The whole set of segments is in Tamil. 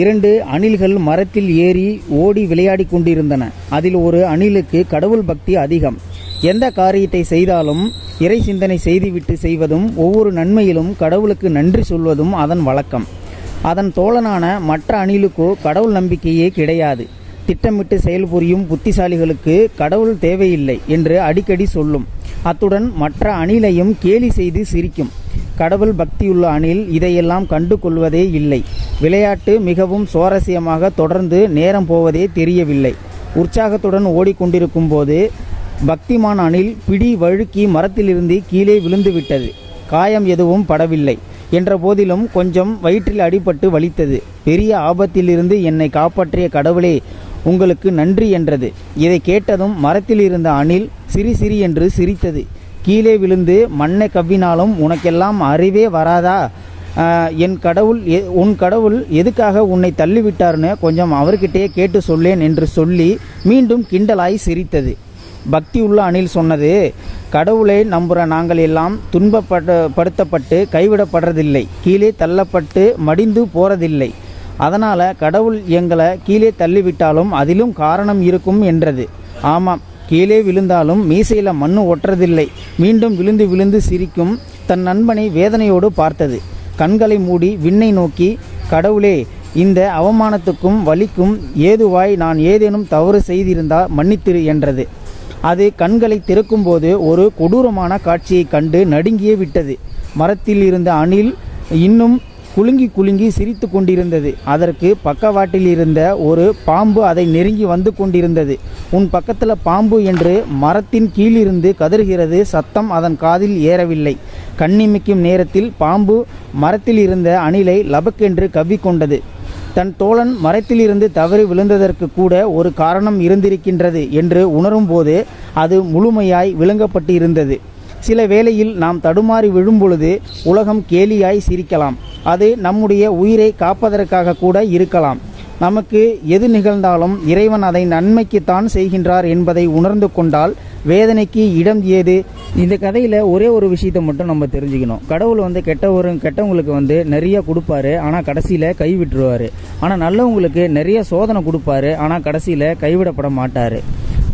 இரண்டு அணில்கள் மரத்தில் ஏறி ஓடி விளையாடிக் கொண்டிருந்தன. அதில் ஒரு அணிலுக்கு கடவுள் பக்தி அதிகம். எந்த காரியத்தை செய்தாலும் இறை சிந்தனை செய்துவிட்டு செய்வதும் ஒவ்வொரு நன்மையிலும் கடவுளுக்கு நன்றி சொல்வதும் அதன் வழக்கம். அதன் தோழனான மற்ற அணிலுக்கோ கடவுள் நம்பிக்கையே கிடையாது. திட்டமிட்டு செயல்புரியும் புத்திசாலிகளுக்கு கடவுள் தேவையில்லை என்று அடிக்கடி சொல்லும். அத்துடன் மற்ற அணிலையும் கேலி செய்து சிரிக்கும். கடவுள் பக்தியுள்ள அணில் இதையெல்லாம் கண்டு கொள்வதே இல்லை. விளையாட்டு மிகவும் சுவாரஸ்யமாக தொடர்ந்து நேரம் போவதே தெரியவில்லை. உற்சாகத்துடன் ஓடிக்கொண்டிருக்கும் போது பக்திமான் அணில் பிடி வழுக்கி மரத்திலிருந்து கீழே விழுந்துவிட்டது. காயம் எதுவும் படவில்லை. என்ற போதிலும் கொஞ்சம் வயிற்றில் அடிபட்டு வலித்தது. பெரிய ஆபத்திலிருந்து என்னை காப்பாற்றிய கடவுளே உங்களுக்கு நன்றி என்றது. இதை கேட்டதும் மரத்தில் இருந்த அணில் சிரி சிரி என்று சிரித்தது. கீழே விழுந்து மண்ணை கவ்வினாலும் உனக்கெல்லாம் அறிவே வராதா? என் கடவுள் எ- உன் கடவுள் எதுக்காக உன்னை தள்ளிவிட்டார்னு கொஞ்சம் அவர்கிட்டயே கேட்டு சொல்லேன் என்று சொல்லி மீண்டும் கிண்டலாய் சிரித்தது. பக்தி உள்ள அணில் சொன்னது கடவுளை நம்புகிற நாங்கள் எல்லாம் துன்பப்பட படுத்தப்பட்டு கைவிடப்படுறதில்லை. கீழே தள்ளப்பட்டு மடிந்து போறதில்லை. அதனால் கடவுள் எங்களை கீழே தள்ளிவிட்டாலும் அதிலும் காரணம் இருக்கும் என்றது. ஆமாம் கீழே விழுந்தாலும் மீசையில் மண்ணு ஒட்டுறதில்லை. மீண்டும் விழுந்து விழுந்து சிரிக்கும் தன் நண்பனை வேதனையோடு பார்த்தது. கண்களை மூடி விண்ணை நோக்கி கடவுளே இந்த அவமானத்துக்கும் வலிக்கும் ஏதுவாய் நான் ஏதேனும் தவறு செய்திருந்தால் மன்னித்திரு என்றது. அது கண்களை திறக்கும்போது ஒரு கொடூரமான காட்சியைக் கண்டு நடுங்கியே விட்டது. மரத்தில் இருந்த அணில் இன்னும் குலுங்கி குலுங்கி சிரித்து கொண்டிருந்தது. அதற்கு பக்கவாட்டில் இருந்த ஒரு பாம்பு அதை நெருங்கி வந்து கொண்டிருந்தது. உன் பக்கத்தில் பாம்பு என்று மரத்தின் கீழிருந்து கதறுகிறது சத்தம் அதன் காதில் ஏறவில்லை. கண்ணிமிக்கும் நேரத்தில் பாம்பு மரத்தில் இருந்த அணிலை லபக்கென்று கவ்விக்கொண்டது. தன் தோழன் மரத்திலிருந்து தவறி விழுந்ததற்கு கூட ஒரு காரணம் இருந்திருக்கின்றது என்று உணரும்போது அது முழுமையாய் விளங்கப்பட்டு இருந்தது சில வேளையில் நாம் தடுமாறி விழும்பொழுது உலகம் கேலியாய் சிரிக்கலாம். அது நம்முடைய உயிரை காப்பதற்காக கூட இருக்கலாம். நமக்கு எது நிகழ்ந்தாலும் இறைவன் அதை நன்மைக்குத்தான் செய்கின்றார் என்பதை உணர்ந்து கொண்டால் வேதனைக்கு இடம் ஏது? இந்த கதையில் ஒரே ஒரு விஷயத்தை மட்டும் நம்ம தெரிஞ்சுக்கணும். கடவுள் வந்து கெட்டவரு கெட்டவங்களுக்கு வந்து நிறைய கொடுப்பாரு. ஆனால் கடைசியில் கைவிட்டுருவார். ஆனால் நல்லவங்களுக்கு நிறைய சோதனை கொடுப்பாரு. ஆனால் கடைசியில் கைவிடப்பட மாட்டார்.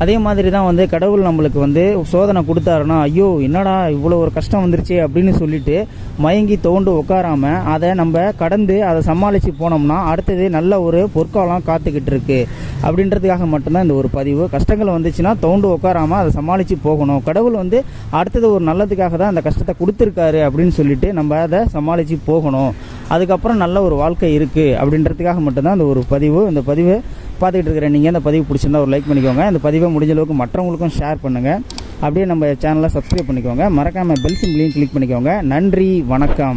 அதே மாதிரி தான் வந்து கடவுள் நம்மளுக்கு வந்து சோதனை கொடுத்தாருன்னா ஐயோ என்னடா இவ்வளோ ஒரு கஷ்டம் வந்துருச்சு அப்படின்னு சொல்லிட்டு மயங்கி தோண்டு உட்காராம அதை நம்ம கடந்து அதை சமாளித்து போனோம்னா அடுத்தது நல்ல ஒரு பொற்காலம் காத்துக்கிட்டு இருக்கு அப்படின்றதுக்காக மட்டும்தான் இந்த ஒரு பதிவு. கஷ்டங்கள் வந்துச்சுன்னா தோண்டு உட்காராம அதை சமாளித்து போகணும். கடவுள் வந்து அடுத்தது ஒரு நல்லதுக்காக தான் அந்த கஷ்டத்தை கொடுத்துருக்காரு அப்படின்னு சொல்லிட்டு நம்ம அதை சமாளித்து போகணும். அதுக்கப்புறம் நல்ல ஒரு வாழ்க்கை இருக்குது அப்படின்றதுக்காக மட்டும்தான் அந்த ஒரு பதிவு. இந்த பதிவு பார்த்துக்கிட்டு இருக்கிற நீங்கள் அந்த பதிவு பிடிச்சிருந்தா ஒரு லைக் பண்ணிக்கோங்க. அந்த பதிவை முடிஞ்ச அளவுக்கு மற்றவங்களுக்கும் ஷேர் பண்ணுங்கள் அப்படியே நம்ம சேனலை சப்ஸ்கிரைப் பண்ணிக்கோங்க. மறக்காமல் பெல் சிம்லையும் கிளிக் பண்ணிக்கோங்க. நன்றி வணக்கம்.